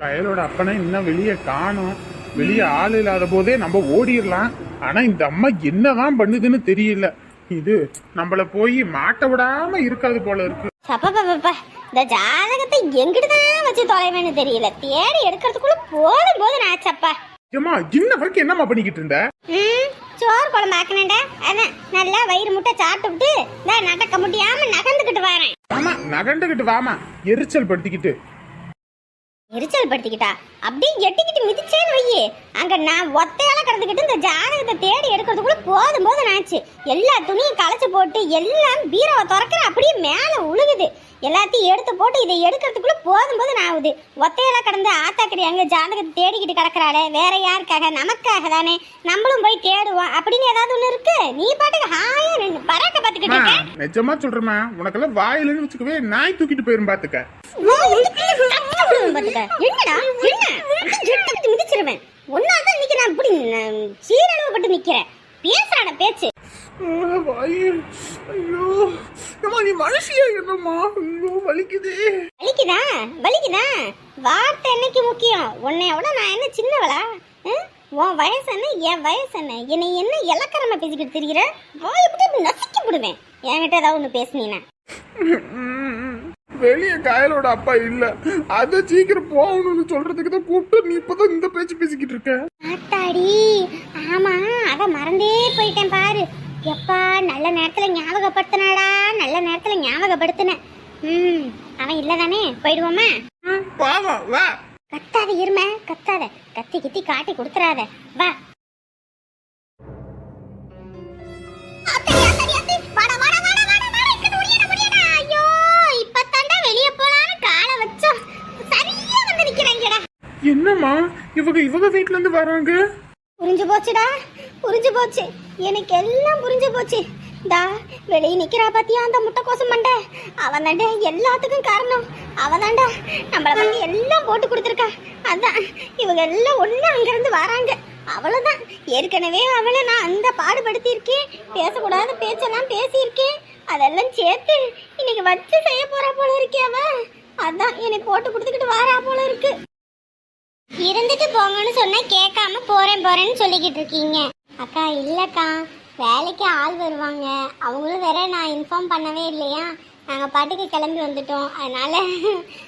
கயலோட அப்பனை இன்னும் வெளியே காணும். வெளியே ஆள் இல்லாத போதே நம்ம ஓடிடலாம் ஆனா இந்த அம்மா என்னதான் பண்ணுதுன்னு தெரியல. இது நம்மள போய் மாட்ட விடாம இருக்காது போல இருக்கு. சப்பப்பப்பா இந்த ஜாதகத்தை எங்கிட்டு தான் வச்சு தொலைவேன்னு தெரியல. தேடி எடுக்கிறதுக்குள்ள போதும் போதும் ஆச்சப்பா. ஏமா இன்ன வரைக்கும் என்னம்மா பண்ணிக்கிட்டு இருந்த? சோறு குழம்பு ஆக்கினேன்டா. அதான் நல்லா வயிறு முட்டை சாப்பிட்டுவிட்டு நான் நடக்க முடியாம நகர்ந்துக்கிட்டு வரேன். ஆமா நகண்டுகிட்டு வாமா. எரிச்சல் படுத்திக்கிட்டு. எரிச்சல் படுத்திக்கிட்டா அப்படியே எட்டிக்கிட்டு மிதிச்சேன்னு வையே. அங்க நான் ஒத்தையால கிடந்துக்கிட்டு இந்த ஜாதகத்தை தேடி எடுக்கிறதுக்குள்ள போதும் போதும் ஆச்சு. எல்லா துணியும் களைச்சு போட்டு எல்லாம் பீரவை திறக்கிற அப்படியே மேல உழுகுது. எல்லாத்தையும் எடுத்து போட்டு இதை எடுக்கிறதுக்குள்ள போதும் போதும் ஆகுது ஒத்தையால கடந்து ஆத்தாக்கடி அங்க ஜாதகத்தை தேடிக்கிட்டு கிடக்குறாளே. வேற யாருக்காக? நமக்காக தானே. நம்மளும் போய் தேடுவோம். அப்படின்னு ஏதாவது ஒண்ணு இருக்கு? நீ பாட்டுக்கு ஹாயா நின்னு பறக்க பார்த்துக்கிட்டு அம்மா, இருக்க நிஜமா சொல்றேம்மா. உனக்கெல்லாம் வாயிலன்னு வச்சுக்கவே நாய் தூக்கிட்டு போயிரும் பாத்துக்க. என்னடா? என்ன? மிதிச்சிருவேன். ஒன்னாதான் இன்னைக்கு நான் இப்படி சீரழிவு பட்டு நிக்கிறேன். பேசுறான பேச்சு. ஐயோ ஏம்மா நீ மனுஷியா என்னம்மா? ஐயோ வலிக்குதே. வலிக்குதா? வலிக்குதா? வார்த்தை என்னைக்கு முக்கியம்? உன்னைய விட நான் என்ன சின்னவளா? உன் வயசு என்ன என் வயசு என்ன? என்னை என்ன இலக்கரமா பேசிக்கிட்டு தெரிகிற வாய் எப்படி நசுக்கி விடுவேன் என்கிட்ட ஏதாவது ஒன்று பேசுனீனா வெளிய காயலோட அப்பா இல்ல. அத சீக்கிரம் போகணும்னு சொல்றதுக்கு தான் கூப்பிட்டு நீ இப்பதான் இந்த பேச்சு பேசிக்கிட்டு இருக்க. ஆத்தாடி. ஆமா அத மறந்தே போயிட்டேன் பாரு. எப்பா நல்ல நேரத்துல ஞாபகப்படுத்தினாடா. நல்ல நேரத்துல ஞாபகப்படுத்தின ம் அவன் இல்லதானே போயிடுவோமா? ம், பாவம் வா. கத்தாத இரும கத்தாத. கத்தி கித்தி காட்டி கொடுத்துறாத. வா. ஐயோ என்னம்மா இவங்க இவங்க வீட்ல இருந்து வராங்க. புரிஞ்சு போச்சுடா புரிஞ்சு போச்சு. எனக்கு எல்லாம் புரிஞ்சு போச்சு. டா வெளியே நிக்கிறா பாத்தியா அந்த முட்டை கோசம் மண்டை? அவன் தாண்டா எல்லாத்துக்கும் காரணம். அவன் தாண்டா நம்மள வந்து எல்லாம் போட்டு கொடுத்துருக்கா. அதான் இவங்க எல்லாம் ஒண்ணு அங்கிருந்து வராங்க. அவ்வளவுதான். ஏற்கனவே அவளை நான் அந்த பாடுபடுத்தி இருக்கேன் பேசக்கூடாத பேச்செல்லாம் பேசியிருக்கேன். அதெல்லாம் சேர்த்து இன்னைக்கு வச்சு செய்ய போறா போல இருக்கே அவ. அதான் என்னை போட்டு கொடுத்துக்கிட்டு வாரா போல இருக்கு. இருந்துட்டு போங்கன்னு சொன்னா கேட்காம போறேன் போறேன்னு சொல்லிக்கிட்டு இருக்கீங்க. அக்கா இல்லக்கா. வேலைக்கு ஆள் வருவாங்க. அவங்களும் வேற நான் இன்ஃபார்ம் பண்ணவே இல்லையா? நாங்க பாட்டுக்கு கிளம்பி வந்துட்டோம். அதனால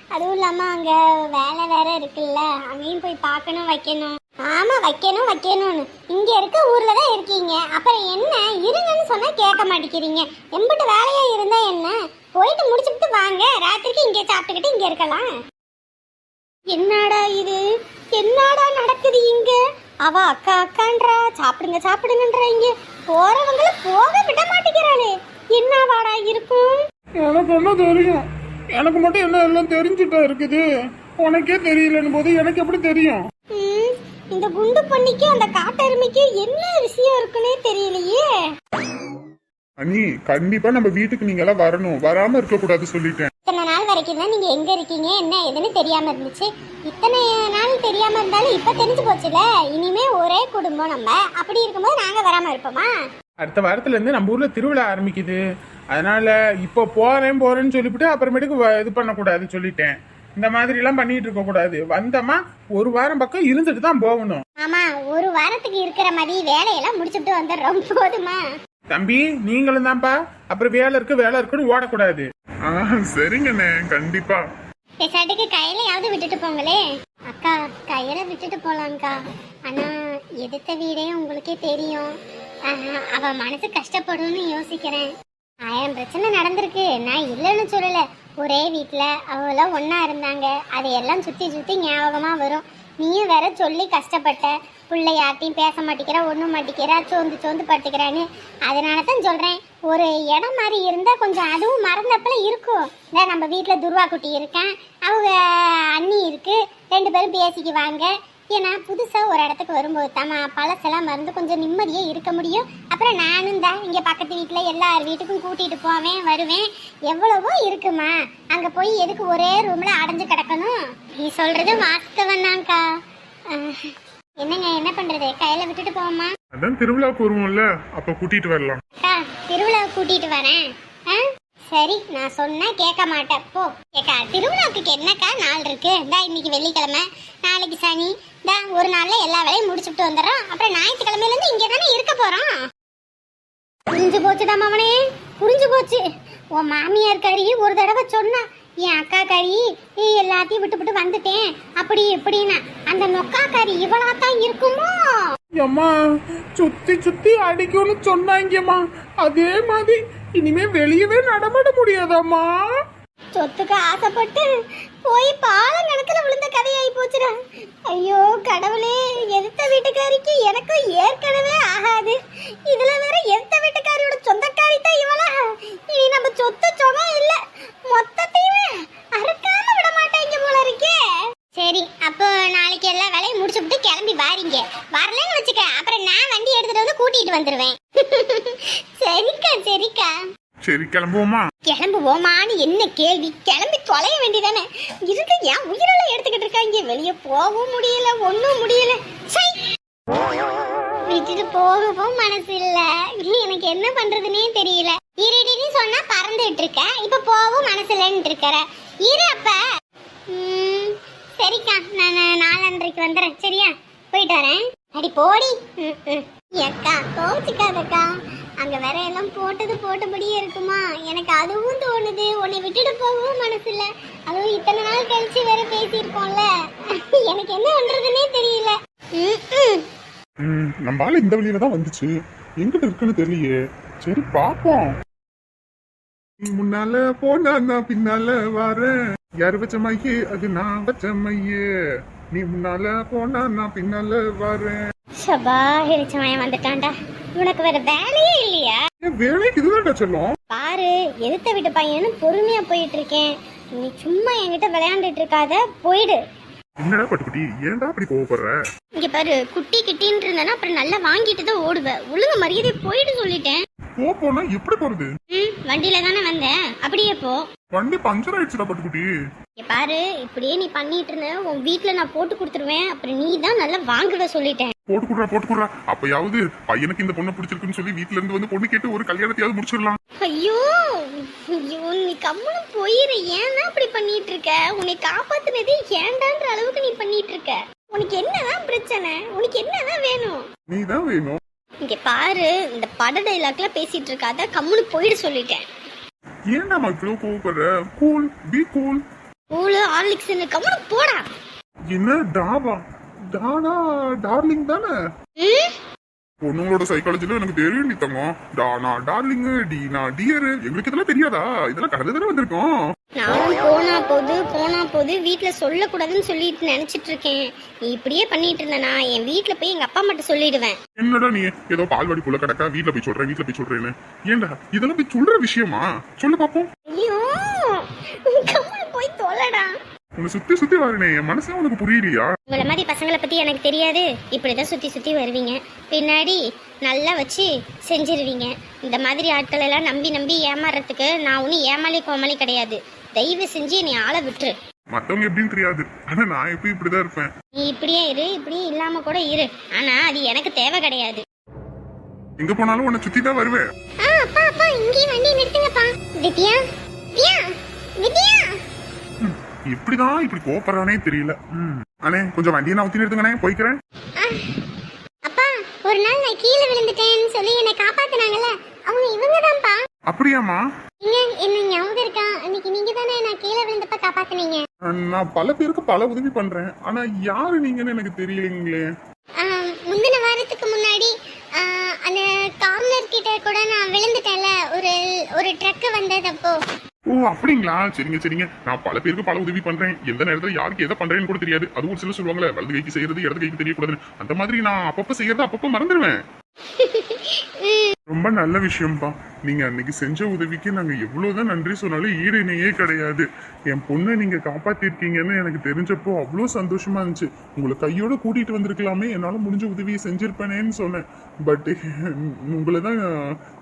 அதுவும் இல்லாம அங்க வேலை வேற இருக்குல்ல. அங்கேயும் போய் பார்க்கணும் வைக்கணும். ஆமா வைக்கணும் வைக்கணும்னு. இங்க இருக்க ஊரில் தான் இருக்கீங்க. அப்புறம் என்ன? இருங்கன்னு சொன்னா கேட்க மாட்டேங்கிறீங்க. எம்பிட்டு வேலையா இருந்தா என்ன? போயிட்டு முடிச்சுட்டு வாங்க. ராத்திரிக்கு இங்கே சாப்பிட்டுக்கிட்டு இங்க இருக்கலாம். என்னடா இது? என்னடா நடக்குது இங்க? அவ அக்கா அக்கான்றா சாப்பிடுங்க சாப்பிடுங்கன்றா இங்க. போறவங்கள போக விட மாட்டேங்கிறாளே. என்னவாடா இருக்கும்? எனக்கு என்ன தெரியும்? எனக்கு மட்டும் என்ன எல்லாம் தெரிஞ்சுட்டா இருக்குது? உனக்கே தெரியலன்னு போது எனக்கு எப்படி தெரியும்? ம், இந்த குண்டு பண்ணிக்கு அந்த காட்டெருமைக்கு என்ன விஷயம் இருக்குன்னே தெரியலையே. அண்ணி கண்டிப்பா நம்ம வீட்டுக்கு நீங்க எல்லாம் வரணும். வராம இருக்க கூடாது சொல்லிட்டேன். இத்தனை நாள் வரைக்கும் தான் நீங்க எங்க இருக்கீங்க என்ன ஏதுன்னு தெரியாம இருந்துச்சு. இத்தனை நாள் தெரியாம இருந்தாலும் இப்ப தெரிஞ்சு போச்சுல இனிமே ஒரே குடும்பம் நம்ம. அப்படி இருக்கும்போது நாங்க வராம இருப்போமா? அடுத்த வாரத்துல இருந்து நம்ம ஊர்ல திருவிழா ஆரம்பிக்குது. அதனால இப்போ போறேன் போறேன்னு சொல்லிவிட்டு அப்புறமேட்டுக்கு வ- இது பண்ணக்கூடாது சொல்லிட்டேன். இந்த மாதிரி எல்லாம் பண்ணிட்டு இருக்க கூடாது வந்தோமா ஒரு வாரம் பக்கம் இருந்துட்டு தான் போகணும். ஆமா ஒரு வாரத்துக்கு இருக்கிற மாதிரி வேலையெல்லாம் முடிச்சுட்டு வந்துடுறோம். போதுமா? தம்பி நீங்களும் தான்ப்பா. அப்புறம் வேலை இருக்கு வேலை இருக்குன்னு ஓடக்கூடாது. சரிங்கண்ணே. கண்டிப்பா. பேசாட்டுக்கு கையிலையாவது விட்டுட்டு போங்களே. அக்கா கையில விட்டுட்டு போலாம்க்கா. ஆனா எதிர்த்த வீடே உங்களுக்கே தெரியும். அவ மனசு கஷ்டப்படும்னு யோசிக்கிறேன். ஆயிரம் பிரச்சனை நடந்திருக்கு. நான் இல்லைன்னு சொல்லல. ஒரே வீட்டில் அவங்களாம் ஒன்றா இருந்தாங்க. அதையெல்லாம் சுத்தி சுத்தி ஞாபகமா வரும். நீயும் வேற சொல்லி கஷ்டப்பட்ட பிள்ளை யார்ட்டையும் பேச மாட்டேங்கிறா ஒன்றும் மாட்டேங்கிறா சோந்து சோந்து படுத்துக்கிறான்னு. அதனால தான் சொல்கிறேன் ஒரு இடம் மாதிரி இருந்தால் கொஞ்சம் அதுவும் மறந்தப்பல இருக்கும். இந்த நம்ம வீட்டில் துர்வா குட்டி இருக்கேன் அவங்க அண்ணி இருக்குது ரெண்டு பேரும் பேசிக்குவாங்க. ஏன்னா புதுசாக ஒரு இடத்துக்கு வரும்போது தான் பழசெல்லாம் மறந்து கொஞ்சம் நிம்மதியாக இருக்க முடியும். அப்புறம் நானும் தான் இங்கே பக்கத்து வீட்டில் எல்லார் வீட்டுக்கும் கூட்டிகிட்டு போவேன் வருவேன். எவ்வளவோ இருக்குமா? அங்கே போய் எதுக்கு ஒரே ரூமில் அடைஞ்சு கிடக்கணும்? நீ சொல்கிறது வாஸ்தவம் தான்க்கா. என்னங்க என்ன பண்ணுறது கையில் விட்டுட்டு போவோமா? அதான் திருவிழாவுக்கு வருவோம்ல அப்ப கூட்டிட்டு வரலாம். அக்கா திருவிழா கூட்டிட்டு வரேன். ஆ? சரி நான் சொன்னா கேட்க மாட்டேன். போ. கேக்கா திருவிழாவுக்கு என்னக்கா நாள் இருக்கு? இந்தா இன்னைக்கு வெள்ளிக்கிழமை. நாளைக்கு சனி. இந்தா ஒரு நாள்ல எல்லா வேலையும் முடிச்சுட்டு வந்துடுறோம். அப்புறம் ஞாயிற்றுக்கிழமையில இருந்து இங்கே தானே இருக்க போறோம். புரிஞ்சு போச்சுடா மவனே. புரிஞ்சு போச்சு. உன் மாமியார் கறி ஒரு தடவை சொன்னா என் அக்கா கறி நீ எல்லாத்தையும் விட்டு விட்டு வந்துட்டேன். அப்படி இப்படின்னு அந்த நொக்கா கறி இவளா தான் இருக்குமோ? அம்மா சுத்தி சுத்தி அடிக்கும்னு சொன்னாங்கம்மா. அதே மாதிரி இனிமே வெளியவே நடமாட முடியாதாம்மா? சொத்துக்கு ஆசைப்பட்டு போய் பாலம் கணக்குல விழுந்த கதையாகி போச்சுடா. ஐயோ கடவுளே எதிர்த்த வீட்டுக்காரிக்கு எனக்கும் ஏற்கனவே ஆகாது. இதுல வேற எதிர்த்த வீட்டுக்காரியோட சொந்தக்காரி தான் இவளா. இனி நம்ம சொத்து சுகம் இல்ல. மொத்தத்தையுமே அறுக்காம விட மாட்டேங்க போல இருக்கே. சரி அப்போ நாளைக்கு எல்லா வேலையும் முடிச்சு விட்டு கிளம்பி வாரீங்க. வரலன்னு வச்சுக்க. அப்புறம் நான் வண்டி எடுத்துட்டு வந்து கூட்டிட்டு வந்துருவேன். சரிக்கா சரிக்கா. சரி கிளம்புவோமா? கிளம்புவோமான்னு என்ன கேள்வி? கிளம்பி தொலைய வேண்டியதானே? இருக்கு ஏன் உயிரெல்லாம் எடுத்துக்கிட்டு இருக்காங்க வெளியே போகவும் முடியல ஒன்றும் முடியல. விட்டுட்டு போகவும் மனசு இல்ல எனக்கு என்ன பண்றதுனே தெரியல. இருடின்னு சொன்னா பறந்துட்டு இருக்க. இப்ப போகவும் மனசு இல்லைன்னு இருக்கிற. இரு அப்ப. சரிக்கா. நான் நாலன்றைக்கு வந்துடுறேன் சரியா? போயிட்டு வரேன். அடி போடி. ஏக்கா கோச்சுக்காதக்கா. அங்க வேற எல்லாம் போட்டது போட்டபடியே இருக்குமா? எனக்கு அதுவும் தோணுது. உன்னை விட்டுட்டு போகவும் மனசு இல்ல அதுவும் இத்தனை நாள் கழிச்சு வேற பேசியிருக்கோம்ல எனக்கு என்ன பண்றதுன்னே தெரியல. நம்ம ஆளு இந்த வழியில தான் வந்துச்சு. எங்கிட்ட இருக்குன்னு தெரியலையே. சரி பாப்போம் முன்னால போனா நான் பின்னால வரேன். யாரு வச்ச மையே அது நான் வச்ச மையே. நீ முன்னால போனா நான் பின்னால வரேன். சபா எரிச்சமயம் வந்துட்டான்டா. உனக்கு வேற வேலையே இல்லையா? வேலைக்கு இதுதான் சொல்லும். பாரு எதிர்த்த வீட்டு பையனு பொறுமையா போயிட்டு இருக்கேன் நீ சும்மா என்கிட்ட விளையாண்டுட்டு இருக்காத போயிடு. என்னடா பட்டுக்குட்டி ஏன்டா அப்படி கோவப்படுற? இங்க பாரு குட்டி கிட்டின்னு இருந்தேன்னா அப்புறம் நல்லா வாங்கிட்டு தான் ஓடுவேன் ஒழுங்கு மரியாதை போயிடு சொல்லிட்டேன். போ போனா எப்படி போறது? ம் வண்டியில தானே வந்தேன். அப்படியே போ. வண்டி பஞ்சர் ஆயிடுச்சுடா பட்டுக்குட்டி. இங்க பாரு இப்படியே நீ பண்ணிட்டு இருந்த உன் வீட்ல நான் போட்டு கொடுத்துருவேன். அப்புறம் நீ தான் நல்லா வாங்குவ சொல்லிட்டேன். போட்டு குடுறா போட்டு குடுறா. அப்பயாவது பையனுக்கு இந்த பொண்ணை பிடிச்சிருக்குன்னு சொல்லி வீட்ல இருந்து வந்து பொண்ணு கேட்டு ஒரு கல்யாணத்தையாவது முடிச்சிடலாம். ஐயோ ஐயோ நீ கம்முன்னு போயிரு. ஏன்னா அப்படி பண்ணிட்டு இருக்க உன்னை காப்பாத்துனதே ஏண்டான்ற அளவுக்கு நீ பண்ணிட்டு இருக்க உனக்கு என்னதான் பிரச்சனை? உனக்கு என்னதான் வேணும்? நீ தான் வேணும். இங்க பாரு இந்த பட டைலாக்ல பேசிட்டு இருக்காத கம்முன்னு போயிடு சொல்லிட்டேன். ஏன்டா இவ்வளவு கோவப்படுற? கூல் பி கூல் ஊழு ஹார்லிக்ஸ் கம்முன்னு போடா. என்ன டாவா? டானா டார்லிங் தானே? பொண்ணுங்களோட சைக்காலஜில எனக்கு தெரியும் நீ தங்கம். டானா டார்லிங் டீனா டியர். எங்களுக்கு இதெல்லாம் தெரியாதா? இதெல்லாம் கடந்து தானே வந்திருக்கோம். நானும் போனா போது போனா போது வீட்ல சொல்லக்கூடாதுன்னு சொல்லிட்டு நினைச்சிட்டு இருக்கேன் நீ இப்படியே பண்ணிட்டு இருந்தனா என் வீட்ல போய் எங்க அப்பா மட்டும் சொல்லிடுவேன். என்னடா நீ? ஏதோ பால்வாடி புள்ள கிடக்கா வீட்ல போய் சொல்றேன் வீட்ல போய் சொல்றேன்னு. ஏன்டா? இதெல்லாம் போய் சொல்ற விஷயமா? சொல்லு பாப்போம். ஐயோ போய் தொலைடா. உன்னை சுத்தி சுத்தி வரனே என் மனசே உனக்கு புரியலையா? உங்களை மாதிரி பசங்களை பத்தி எனக்கு தெரியாது. இப்படிதான் சுத்தி சுத்தி வருவீங்க. பின்னாடி நல்லா வச்சு செஞ்சிருவீங்க. இந்த மாதிரி ஆட்கள் எல்லாம் நம்பி நம்பி ஏமாறுறதுக்கு நான் ஒன்றும் ஏமாளி கோமாளி கிடையாது. தயவு செஞ்சு நீ ஆளை விட்டுரு. மத்தவங்க எப்படின்னு தெரியாது. ஆனா நான் எப்பயும் இப்படிதான் இருப்பேன். நீ இப்படியே இரு இப்படியே இல்லாம கூட இரு. ஆனா அது எனக்கு தேவை கிடையாது. எங்க போனாலும் உன்னை சுத்தி தான் வருவேன். ஆ அப்பா அப்பா இங்கே வண்டி நிறுத்துங்கப்பா. வித்யா வித்யா வித்யா. இப்படிதான் இப்படி கோவப்படுறானே தெரியல. ம். அண்ணே கொஞ்சம் வண்டியை நான் ஊத்தி நிறுத்துங்கண்ணே போய்க்கிறேன். அப்பா ஒரு நாள் நான் கீழே விழுந்துட்டேன்னு சொல்லி என்னை காப்பாத்துனாங்கல்ல அவங்க இவங்க தான்ப்பா அப்படியாம்மா? நீங்க என்ன ஞாபகம் இருக்கா? அன்னைக்கு நீங்க தானே நான் கீழே விழுந்தப்ப காப்பாத்துனீங்க. நான் பல பேருக்கு பல உதவி பண்றேன். ஆனா யாரு நீங்கன்னு எனக்கு தெரியலீங்களே. முந்தின வாரத்துக்கு முன்னாடி அந்த கார்னர் கிட்ட கூட நான் விழுந்துட்டேன்ல ஒரு ஒரு ட்ரக் வந்ததப்போ ஓ அப்படிங்களா? சரிங்க சரிங்க. நான் பல பேருக்கு பல உதவி பண்றேன். எந்த நேரத்துல யாருக்கு எதை பண்றேன்னு கூட தெரியாது. அது ஒரு சில சொல்லுவாங்களே வலது கைக்கு செய்யறது இடது கைக்கு தெரியக்கூடாதுன்னு. அந்த மாதிரி நான் அப்பப்ப செய்யறது அப்பப்ப மறந்துடுவேன் ரொம்ப நல்ல விஷயம்ப்பா. நீங்க அன்னைக்கு செஞ்ச உதவிக்கு நாங்க எவ்வளவுதான் நன்றி சொன்னாலும் ஈடுணையே கிடையாது. என் பொண்ணை நீங்க காப்பாத்திருக்கீங்கன்னு எனக்கு தெரிஞ்சப்போ அவ்வளோ சந்தோஷமா இருந்துச்சு. உங்களை கையோட கூட்டிட்டு வந்திருக்கலாமே என்னால முடிஞ்ச உதவியை செஞ்சிருப்பேனேன்னு சொன்னேன். பட் உங்களை தான்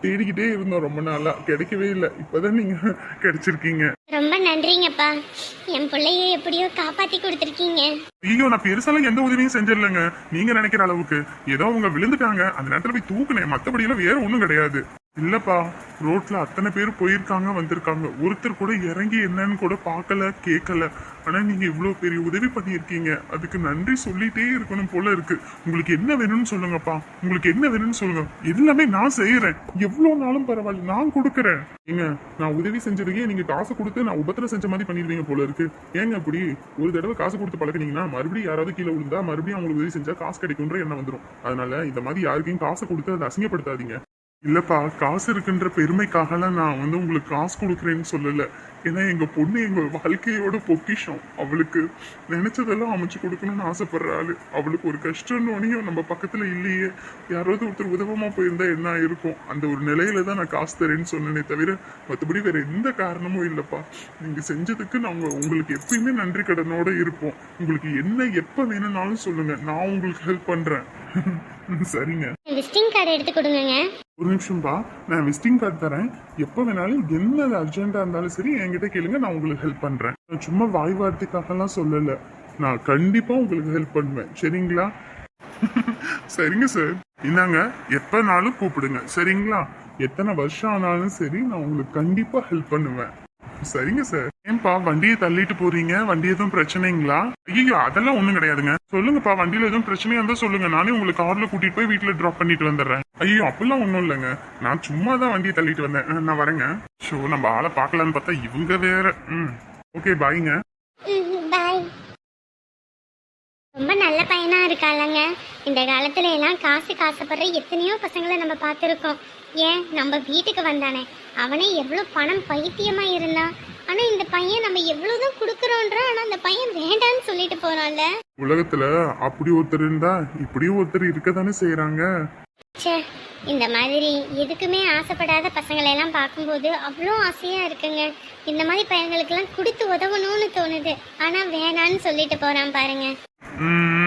தேடிக்கிட்டே இருந்தோம் ரொம்ப நாளா. கிடைக்கவே இல்லை. இப்பதான் நீங்க கிடைச்சிருக்கீங்க. ரொம்ப நன்றிங்கப்பா. என் பிள்ளைய எப்படியோ காப்பாத்தி கொடுத்துருக்கீங்க. ஐயோ நான் பெருசாலாம் எந்த உதவியும் செஞ்சிடலங்க. நீங்க நினைக்கிற அளவுக்கு. ஏதோ அவங்க விழுந்துட்டாங்க. அந்த நேரத்துல போய் தூக்குனேன். மத்தபடி எல்லாம் வேற ஒன்றும் கிடையாது. இல்லப்பா ரோட்ல அத்தனை பேர் போயிருக்காங்க வந்திருக்காங்க. ஒருத்தர் கூட இறங்கி என்னன்னு கூட பார்க்கல கேட்கல ஆனா நீங்க இவ்வளோ பெரிய உதவி பண்ணியிருக்கீங்க. அதுக்கு நன்றி சொல்லிட்டே இருக்கணும் போல இருக்கு. உங்களுக்கு என்ன வேணும்னு சொல்லுங்கப்பா. உங்களுக்கு என்ன வேணும்னு சொல்லுங்க. எல்லாமே நான் செய்யறேன். எவ்வளோ நாளும் பரவாயில்ல நான் கொடுக்குறேன். ஏங்க நான் உதவி செஞ்சதுக்கே நீங்க காசு கொடுத்து நான் உபத்திரம் செஞ்ச மாதிரி பண்ணிடுவீங்க போல இருக்கு. ஏங்க அப்படி? ஒரு தடவை காசு கொடுத்து பழக்கினீங்கன்னா மறுபடியும் யாராவது கீழே விழுந்தா மறுபடியும் அவங்களுக்கு உதவி செஞ்சா காசு கிடைக்கும்ன்ற எண்ணம் வந்துடும் அதனால இந்த மாதிரி யாருக்கையும் காசை கொடுத்து அதை அசிங்கப்படுத்தாதீங்க. இல்லைப்பா காசு இருக்குன்ற பெருமைக்காகலாம் நான் வந்து உங்களுக்கு காசு கொடுக்குறேன்னு சொல்லலை. ஏன்னா எங்கள் பொண்ணு எங்கள் வாழ்க்கையோட பொக்கிஷம். அவளுக்கு நினச்சதெல்லாம் அமைச்சு கொடுக்கணும்னு ஆசைப்படுறாள் அவளுக்கு ஒரு கஷ்டம்னு நம்ம பக்கத்தில் இல்லையே. யாராவது ஒருத்தர் உதவமாக போயிருந்தா என்ன இருக்கும் அந்த ஒரு நிலையில தான் நான் காசு தரேன்னு சொன்னேனே தவிர மற்றபடி வேற எந்த காரணமும் இல்லைப்பா. நீங்கள் செஞ்சதுக்கு நாங்கள் உங்களுக்கு எப்பயுமே நன்றி கடனோட இருப்போம். உங்களுக்கு என்ன எப்போ வேணும்னாலும் சொல்லுங்க. நான் உங்களுக்கு ஹெல்ப் பண்ணுறேன் சரிங்க. விசிட்டிங் கார்டு எடுத்து கொடுங்க ஒரு நிமிஷம்பா நான் விசிட்டிங் கார்டு தரேன். எப்போ வேணாலும் என்ன அர்ஜென்ட்டாக இருந்தாலும் சரி என்கிட்ட கேளுங்க நான் உங்களுக்கு ஹெல்ப் பண்ணுறேன் நான் சும்மா வாய் வார்த்தைக்காகலாம் சொல்லலை. நான் கண்டிப்பாக உங்களுக்கு ஹெல்ப் பண்ணுவேன். சரிங்களா? சரிங்க சார் இந்தாங்க எப்போனாலும் கூப்பிடுங்க. சரிங்களா? எத்தனை வருஷம் ஆனாலும் சரி நான் உங்களுக்கு கண்டிப்பாக ஹெல்ப் பண்ணுவேன். சரிங்க சார் ஏன்பா வண்டியை தள்ளிட்டு போறீங்க? வண்டி எதுவும் பிரச்சனைங்களா? ஐயோ அதெல்லாம் ஒண்ணும் கிடையாதுங்க. சொல்லுங்கப்பா வண்டியில எதுவும் பிரச்சனையா இருந்தா சொல்லுங்க. நானே உங்களை கார்ல கூட்டிட்டு போய் வீட்டுல டிராப் பண்ணிட்டு வந்துடுறேன். ஐயோ அப்படிலாம் ஒண்ணும் இல்லைங்க. நான் சும்மா தான் வண்டியை தள்ளிட்டு வந்தேன். நான் வரேங்க. ஷோ நம்ம ஆளை பார்க்கலான்னு பார்த்தா இவங்க வேற. ம். ஓகே பாய்ங்க பாய் ரொம்ப நல்ல பையனா இருக்காளங்க. இந்த காலத்துல எல்லாம் காசு காசுப்படுற எத்தனையோ பசங்களை நம்ம பார்த்துருக்கோம். ஏன்? நம்ம வீட்டுக்கு வந்தானே. அவனே எவ்வளோ பணம் பைத்தியமா இருந்தான். ஆனா இந்த பையன் நம்ம எவ்வளவுதான் கொடுக்குறோன்ற ஆனா அந்த பையன் வேண்டான்னு சொல்லிட்டு போறான்ல. உலகத்துல அப்படி ஒருத்தர் இருந்தா இப்படியும் ஒருத்தர் இருக்க தானே செய்யறாங்க ச்சே இந்த மாதிரி எதுக்குமே ஆசைப்படாத பசங்களை எல்லாம் பார்க்கும்போது அவ்வளோ ஆசையா இருக்குங்க. இந்த மாதிரி பையன்களுக்கெல்லாம் கொடுத்து உதவணும்னு தோணுது. ஆனா வேணான்னு சொல்லிட்டு போறான் பாருங்க. ம்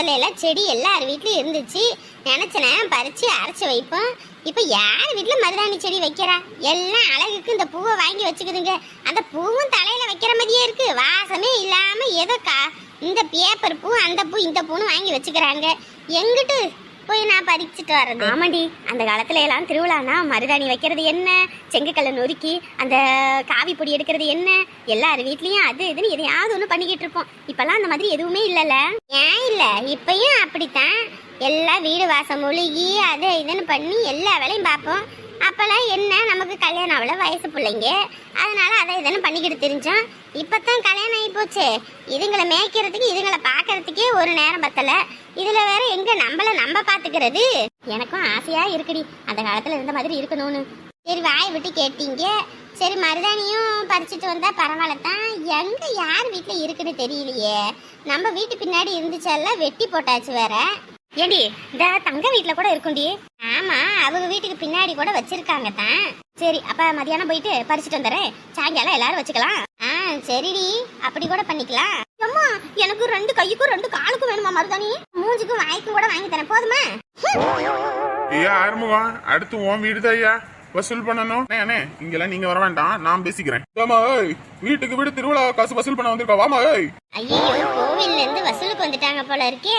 முதல்ல எல்லாம் செடி எல்லார் வீட்லயும் இருந்துச்சு. நினச்சினேன் பறித்து அரைச்சி வைப்போம். இப்போ யார் வீட்டில் மருதாணி செடி வைக்கிறா? எல்லாம் அழகுக்கு இந்த பூவை வாங்கி வச்சுக்குதுங்க. அந்த பூவும் தலையில் வைக்கிற மாதிரியே இருக்கு. வாசமே இல்லாமல் ஏதோ கா இந்த பேப்பர் பூ அந்த பூ இந்த பூன்னு வாங்கி வச்சுக்கிறாங்க. எங்கிட்டு போய் நான் பறிச்சுட்டு வர்றது. ஆமாடி அந்த காலத்துல எல்லாம் திருவிழானா மருதாணி வைக்கிறது என்ன? செங்கக்கல்லை நொறுக்கி அந்த காவி பொடி எடுக்கிறது என்ன? எல்லார் வீட்லயும் அது இதுன்னு எதையாவது ஒன்று பண்ணிக்கிட்டு இருப்போம். இப்பெல்லாம் அந்த மாதிரி எதுவுமே இல்லைல்ல. ஏன் இல்ல? இப்பயும் அப்படித்தான். எல்லாம் வீடு வாசம் மொழிகி அது இதுன்னு பண்ணி எல்லா வேலையும் பார்ப்போம். அப்பெல்லாம் என்ன? நமக்கு கல்யாணம் ஆகல வயசு பிள்ளைங்க. அதனால அதை இதெல்லாம் பண்ணிக்கிட்டு தெரிஞ்சோம். இப்பதான் கல்யாணம் ஆகி போச்சு. இதுங்களை மேய்க்கிறதுக்கு இதுங்களை பார்க்கறதுக்கே ஒரு நேரம் பத்தல. இதுல வேற எங்க நம்மள நம்ம பாத்துக்கிறது? எனக்கும் ஆசையா இருக்குடி. அந்த காலத்துல இருந்த மாதிரி இருக்கணும்னு. சரி வாய விட்டு கேட்டீங்க. சரி மருதாணியும் பறிச்சுட்டு வந்தா பரவாயில்ல தான் எங்க யார் வீட்டுல இருக்குன்னு தெரியலையே. நம்ம வீட்டு பின்னாடி இருந்துச்சல்ல வெட்டி போட்டாச்சு வேற. ஏடி இந்த தங்க வீட்டுல கூட இருக்கும்டி. ஆமா அவங்க வீட்டுக்கு பின்னாடி கூட வச்சிருக்காங்க தான் சரி அப்ப மதியானம் போயிட்டு பறிச்சுட்டு வந்துடுறேன். சாயங்காலம் எல்லாரும் வச்சுக்கலாம். ஆ சரிடி. அப்படி கூட பண்ணிக்கலாம். அம்மா எனக்கு ரெண்டு கைக்கும் ரெண்டு காலுக்கும் வேணுமா மருதாணி? மூஞ்சுக்கும் வாய்க்கும் கூட வாங்கி தரேன். போதுமா? ஐயா ஆரம்பம் அடுத்து உன் வீடு ஐயா. வசூல் பண்ணணும். அண்ணே, இங்கெல்லாம் நீங்க வர வேண்டாம். நான் பேசிக்கிறேன். ஆமா ஏய் வீட்டுக்கு வீடு திருவிழா காசு வசூல் பண்ண வந்திருக்கா? வாமா ஏய். ஐயோ கோவில்ல இருந்து வசூலுக்கு வந்துட்டாங்க போல இருக்கே.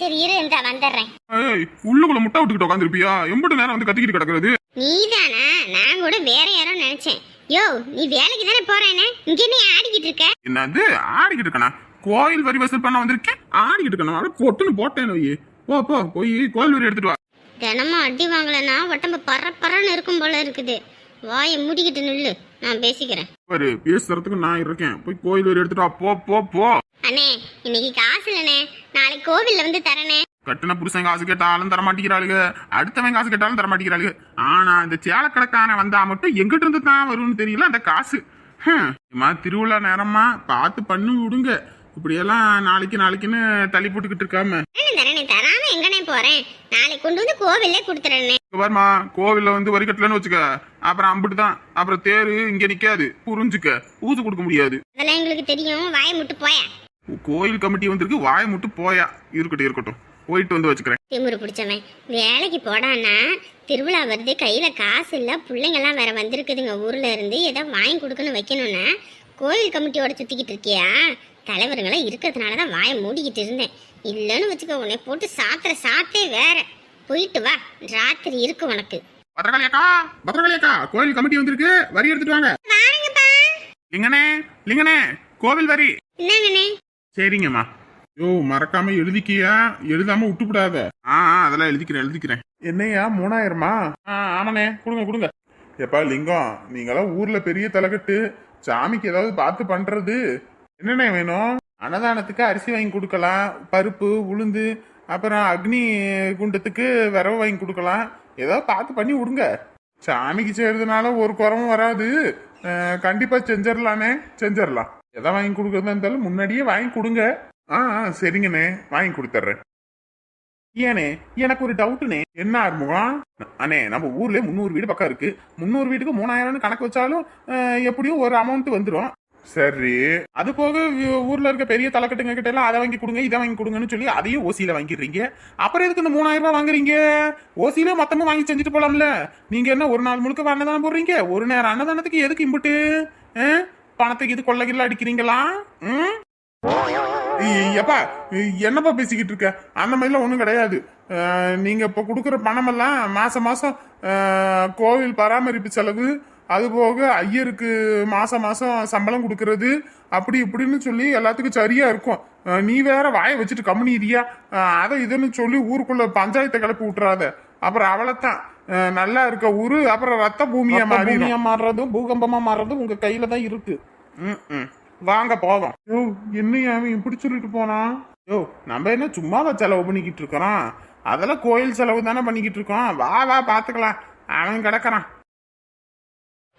சரி இரு இந்த வந்துடுறேன். ஏய் உள்ளுக்குள்ள முட்டை விட்டுக்கிட்டு உட்காந்துருப்பியா எம்பிட்டு நேரம் வந்து கத்திக்கிட்டு கிடக்குறது. நீதானா? நான் கூட வேற யாரோ நினைச்சேன். யோ நீ வேலைக்கு தானே போறேன்னு இங்க நீ ஆடிக்கிட்டு இருக்க? என்னது? ஆடிக்கிட்டு இருக்கனா? கோயில் வரி வசூல் பண்ண வந்திருக்கேன். ஆடிக்கிட்டு இருக்கணும் அட பொட்டுன்னு போட்டேன் வை போ போ போய் கோயில் வரி எடுத்துட்டு வா. தினமும் அடி வாங்கலைன்னா உடம்பு பற பறன்னு இருக்கும் போல இருக்குது. வாயை மூடிக்கிட்டு நில்லு. நான் பேசிக்கிறேன். பாரு பேசுறதுக்கு நான் இருக்கேன். போய் கோயில் வரி எடுத்துட்டு வா. போ போ போ. அண்ணே இன்னைக்கு காசு இல்லைண்ணே. நாளைக்கு கோவில்ல வந்து தரேனே கட்டின புருஷன் காசு கேட்டாலும் தர மாட்டேங்கிறாளுங்க அடுத்தவன் காசு கேட்டாலும் தர மாட்டேங்கிறாளுங்க ஆனா இந்த சேலக்கடைக்காரன் வந்தா மட்டும் எங்கிட்ட இருந்து தான் வரும்னு தெரியல அந்த காசு. திருவிழா நேரமா பார்த்து பண்ணி விடுங்க. இப்படியெல்லாம் நாளைக்கு நாளைக்குன்னு தள்ளி போட்டுக்கிட்டு இருக்காம. தரேனே தராம எங்கனே போறேன்? நாளைக்கு கொண்டு வந்து கோவில்லே கொடுத்துறேனே பாருமா கோவில்ல வந்து வரி கட்டலன்னு வச்சுக்க. அப்புறம் அம்பிட்டு தான் அப்புறம் தேரு இங்க நிக்காது. புரிஞ்சுக்க. பூஜை கொடுக்க முடியாது. அதெல்லாம் எங்களுக்கு தெரியும். வாயை முட்டு போய? கோயில் கமிட்டி வந்திருக்கு. வாயை முட்டு போயா. இருக்கட்டும் இருக்கட்டும். போயிட்டு வந்து வச்சுக்கிறேன். திமுரு பிடிச்சவன். வேலைக்கு போடான்னா திருவிழா வருது. கையில காசு இல்ல. பிள்ளைங்கெல்லாம் வேற வந்திருக்குதுங்க. ஊர்ல இருந்து ஏதோ வாங்கி கொடுக்கணும் வைக்கணும்னா கோயில் கமிட்டியோட சுத்திக்கிட்டு இருக்கியா? தலைவருங்களாம் இருக்கிறதுனால தான் வாயை மூடிக்கிட்டு இருந்தேன். இல்லைன்னு வச்சுக்க உன்னை போட்டு சாத்துற சாத்தே வேற. போயிட்டு வா. ராத்திரி இருக்கு உனக்கு. பத்திரகாளி அக்கா பத்திரகாளி அக்கா கோயில் கமிட்டி வந்திருக்கு. வரி எடுத்துட்டு வாங்க. வாருங்கப்பா. லிங்கனே லிங்கனே கோவில் வரி. என்னங்கண்ணே? சரிங்கம்மா. யோ மறக்காம எழுதிக்கியா? எழுதாம விட்டுவிடாத ஆ ஆ, அதெல்லாம் எழுதிக்கிறேன் எழுதிக்கிறேன். என்னையா மூணாயிரமா? ஆ ஆமாண்ணே கொடுங்க கொடுங்க. எப்பா லிங்கம் நீங்களாம் ஊர்ல பெரிய தலைக்கட்டு சாமிக்கு ஏதாவது பார்த்து பண்றது. என்னண்ணே வேணும்? அன்னதானத்துக்கு அரிசி வாங்கி கொடுக்கலாம். பருப்பு உளுந்து அப்புறம் அக்னி குண்டத்துக்கு விரவு வாங்கி கொடுக்கலாம். ஏதோ பார்த்து பண்ணி விடுங்க. சாமிக்கு செய்யறதுனால ஒரு குறவும் வராது. கண்டிப்பாக கண்டிப்பா செஞ்சிடலானே செஞ்சிடலாம் எதை வாங்கி கொடுக்கறதா இருந்தாலும் முன்னாடியே வாங்கி கொடுங்க. ஆ ஆ, சரிங்கண்ணே. வாங்கி கொடுத்துட்றேன். ஏனே எனக்கு ஒரு டவுட்டுனே என்ன ஆறுமுகம்? அண்ணே நம்ம ஊர்ல முந்நூறு வீடு பக்கம் இருக்கு. முந்நூறு வீட்டுக்கு மூணாயிரம்னு கணக்கு வச்சாலும் எப்படியும் ஒரு அமௌண்ட் வந்துடும் சரி. அது போக ஊர்ல இருக்க பெரிய தலைக்கட்டுங்க கிட்ட எல்லாம் அதை வாங்கி கொடுங்க இதை வாங்கி கொடுங்கன்னு சொல்லி அதையும் ஓசியில வாங்கிடுறீங்க. அப்புறம் எதுக்கு இந்த மூணாயிரம் ரூபாய் வாங்குறீங்க? ஓசியில மொத்தமா வாங்கி செஞ்சுட்டு போலாம்ல. நீங்க என்ன ஒரு நாள் முழுக்க அன்னதானம் போடுறீங்க? ஒரு நேரம் அன்னதானத்துக்கு எதுக்கு இம்புட்டு? பணத்துக்கு இது கொள்ளை அடிக்கிறீங்களா? ம்? எப்பா என்னப்பா பேசிக்கிட்டு இருக்க? அந்த மாதிரிலாம் ஒன்றும் கிடையாது. நீங்கள் நீங்க இப்போ கொடுக்குற பணமெல்லாம் மாசம் மாசம் கோவில் பராமரிப்பு செலவு அது போக ஐயருக்கு மாசம் மாசம் சம்பளம் கொடுக்கறது அப்படி இப்படின்னு சொல்லி எல்லாத்துக்கும் சரியா இருக்கும். நீ வேற வாயை வச்சுட்டு கம்முனிரியா அதை இதுன்னு சொல்லி ஊருக்குள்ள பஞ்சாயத்தை கிளப்பி விட்டுறாத. அப்புறம் அவளைத்தான். நல்லா இருக்க ஊரு அப்புறம் ரத்த பூமியா மாறியா மாறுறதும் பூகம்பமா மாறுறதும் உங்க கையில தான் இருக்கு. வாங்க போவோம். யோ என்னையா அவன் இப்படி சொல்லிட்டு போனான்? யோ நம்ம என்ன சும்மாவா செலவு பண்ணிக்கிட்டு இருக்கிறோம்? அதெல்லாம் கோயில் செலவு தானே பண்ணிக்கிட்டு இருக்கோம். வா வா பாத்துக்கலாம். அவன் கிடக்குறான்.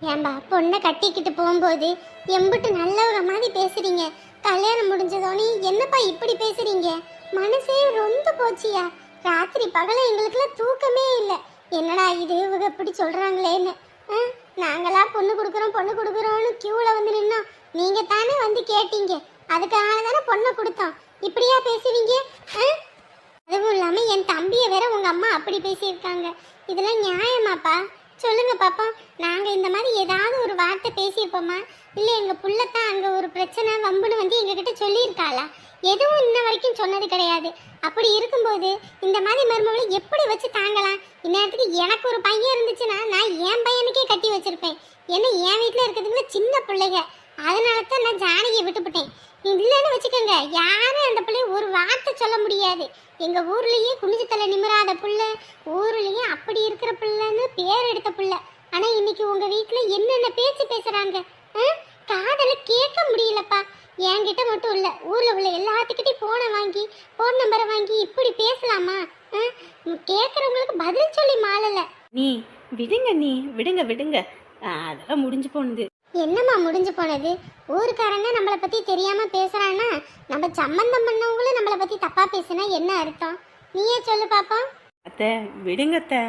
ஏன்பா பொண்ணை கட்டிக்கிட்டு போகும்போது எம்பிட்டு நல்லவங்க மாதிரி பேசுறீங்க. கல்யாணம் முடிஞ்சதோனே என்னப்பா இப்படி பேசுறீங்க? மனசே ரொம்ப போச்சியா? ராத்திரி பகல எங்களுக்குலாம் தூக்கமே இல்லை. என்னடா இது இவங்க இப்படி சொல்கிறாங்களேன்னு ஆ, நாங்களா பொண்ணு கொடுக்குறோம் பொண்ணு கொடுக்குறோம்னு க்யூவில் வந்து நின்னோம். நீங்கள் தானே வந்து கேட்டீங்க. அதுக்காக தானே பொண்ணை கொடுத்தோம். இப்படியா பேசுவீங்க? ஆ? அதுவும் இல்லாமல் என் தம்பியை வேற உங்கள் அம்மா அப்படி பேசியிருக்காங்க. இதெல்லாம் நியாயமாப்பா? சொல்லுங்க பாப்பா. நாங்க இந்த மாதிரி ஏதாவது ஒரு வார்த்தை பேசியிருப்போமா? இல்ல எங்க புள்ளத்தான் அங்க ஒரு பிரச்சனை வம்புன்னு வந்து எங்ககிட்ட சொல்லியிருக்காளா? எதுவும் இன்ன வரைக்கும் சொன்னது கிடையாது. அப்படி இருக்கும்போது இந்த மாதிரி மருமகளை எப்படி வச்சு தாங்கலாம்? இந்நேரத்துக்கு எனக்கு ஒரு பையன் இருந்துச்சுன்னா நான் என் பையனுக்கே கட்டி வச்சிருப்பேன். ஏன்னா என் வீட்டில் இருக்கிறதுங்கள சின்ன பிள்ளைங்க. அதனால தான் நான் ஜானகியை விட்டுவிட்டேன் இல்லைன்னு வச்சுக்கோங்க யாரும் அந்த பிள்ளைய ஒரு வார்த்தை சொல்ல முடியாது. எங்கள் ஊர்லேயே குனிஞ்சு தலை நிமிராத புள்ள ஊர்லேயே அப்படி இருக்கிற பிள்ளைன்னு பேர் எடுத்த புள்ள. ஆனால் இன்னைக்கு உங்கள் வீட்டில் என்னென்ன பேச்சு பேசுகிறாங்க ஆ? கேட்க முடியலப்பா. என்கிட்ட மட்டும் இல்லை ஊரில் உள்ள எல்லாத்துக்கிட்டையும் ஃபோனை வாங்கி ஃபோன் நம்பரை வாங்கி இப்படி பேசலாமா? ஆ? பதில் சொல்லி மாலலை நீ விடுங்க நீ விடுங்க விடுங்க. அதெல்லாம் முடிஞ்சு போனது. என்னம்மா முடிஞ்சு போனது? ஊருக்காரங்க நம்மளை பத்தி தெரியாம பேசுறான்னா நம்ம சம்மந்தம் பண்ணவங்களும் நம்மளை பத்தி தப்பா பேசுனா என்ன அர்த்தம்? நீயே சொல்லு பாப்போம். அத்தை விடுங்க அத்தை.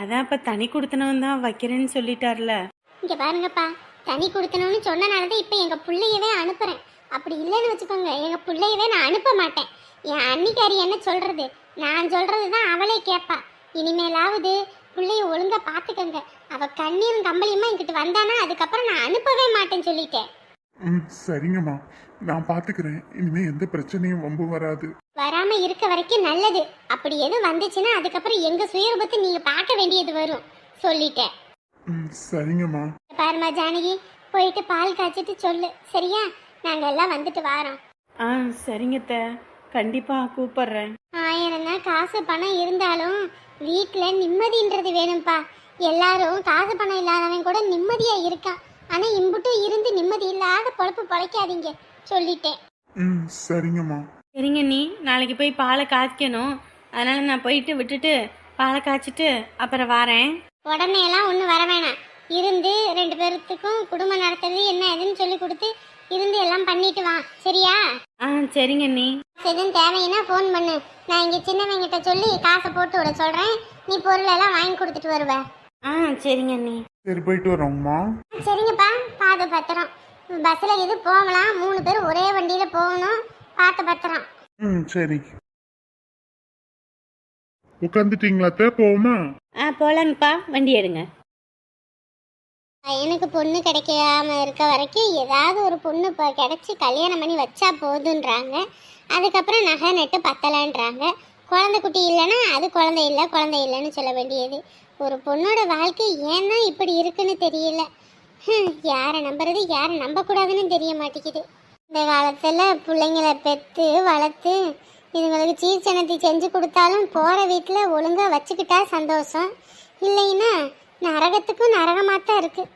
அதான் இப்போ தனி கொடுத்தனவன் தான் வைக்கிறேன்னு சொல்லிட்டார்ல. இங்க பாருங்கப்பா தனி கொடுத்தணும்னு சொன்னனால தான் இப்போ எங்க பிள்ளையவே அனுப்புறேன். அப்படி இல்லைன்னு வச்சுக்கோங்க எங்க பிள்ளையவே நான் அனுப்ப மாட்டேன். என் அன்னிக்காரி என்ன சொல்றது? நான் சொல்றது தான் அவளே கேட்பா இனிமேலாவது பிள்ளைய ஒழுங்கா பாத்துக்கங்க. அவ கண்ணீரும் கம்பளியுமா என்கிட்ட வந்தானா? அதுக்கப்புறம் நான் அனுப்பவே மாட்டேன்னு சொல்லிட்டேன். ம் சரிங்கம்மா. நான் பாத்துக்கிறேன். இனிமே எந்த பிரச்சனையும் வம்பு வராது. வராம இருக்க வரைக்கும் நல்லது. அப்படி எதுவும் வந்துச்சுன்னா அதுக்கப்புறம் எங்க சுயரூபத்தை நீங்க பார்க்க வேண்டியது வரும் சொல்லிட்டேன். ம் சரிங்கம்மா. பாருமா ஜானகி போயிட்டு பால் காய்ச்சிட்டு சொல்லு. சரியா? நாங்க எல்லாம் வந்துட்டு வாரோம். ஆ சரிங்க அத்தை. கண்டிப்பாக கூப்பிட்றேன். ஆயிரம் தான் காசு பணம் இருந்தாலும் வீட்டில் நிம்மதின்றது வேணும்ப்பா. எல்லாரும் காசு பணம் இல்லாதவன் கூட நிம்மதியா இருக்கான் ஆனா இம்புட்டும் இருந்து நிம்மதி இல்லாத பொழப்பு பொழைக்காதீங்க சொல்லிட்டேன். ம் சரிங்கம்மா. சரிங்க நீ நாளைக்கு போய் பாலை காய்க்கணும். அதனால் நான் போயிட்டு விட்டுட்டு பாலை காய்ச்சிட்டு அப்புறம் வரேன். உடனே எல்லாம் ஒன்றும் வர வேணாம். இருந்து ரெண்டு பேர்த்துக்கும் குடும்பம் நடத்துறது என்ன ஏதுன்னு சொல்லி கொடுத்து இருந்து எல்லாம் பண்ணிட்டு வா. சரியா? ஆ சரிங்க நீ எதுவும் தேவைன்னா ஃபோன் பண்ணு. நான் இங்கே சின்னவங்கிட்ட சொல்லி காசை போட்டு விட சொல்கிறேன் நீ பொருள் எல்லாம் வாங்கி கொடுத்துட்டு வருவ. ஆ சரிங்க நீ சரி போயிட்டு வரோங்கம்மா. சரிங்கப்பா. பாத பத்திரம். பஸ்ஸில் இது போகலாம்? மூணு பேர் ஒரே வண்டியில் போகணும். பார்த்து பத்திரம். ம் சரி. உட்காந்துட்டீங்களா அத்தை? போவோமா? ஆ போகலாங்கப்பா வண்டி எடுங்க. பையனுக்கு பொண்ணு கிடைக்காம இருக்க வரைக்கும் ஏதாவது ஒரு பொண்ணு இப்போ கிடைச்சி கல்யாணம் பண்ணி வச்சா போதுன்றாங்க. அதுக்கப்புறம் நகை நட்டு பத்தலைன்றாங்க. குழந்தை குட்டி இல்லைன்னா அது குழந்தை இல்லை குழந்தை இல்லைன்னு சொல்ல வேண்டியது. ஒரு பொண்ணோட வாழ்க்கை ஏன் தான் இப்படி இருக்குன்னு தெரியல. யாரை நம்புறது யாரை நம்பக்கூடாதுன்னு தெரிய மாட்டேங்குது. இந்த காலத்தில் பிள்ளைங்கள பெற்று வளர்த்து இதுங்களுக்கு சீர்சனத்தை செஞ்சு கொடுத்தாலும் போகிற வீட்டில் ஒழுங்காக வச்சுக்கிட்டா சந்தோஷம். இல்லைன்னா நரகத்துக்கும் நரகமாக தான் இருக்குது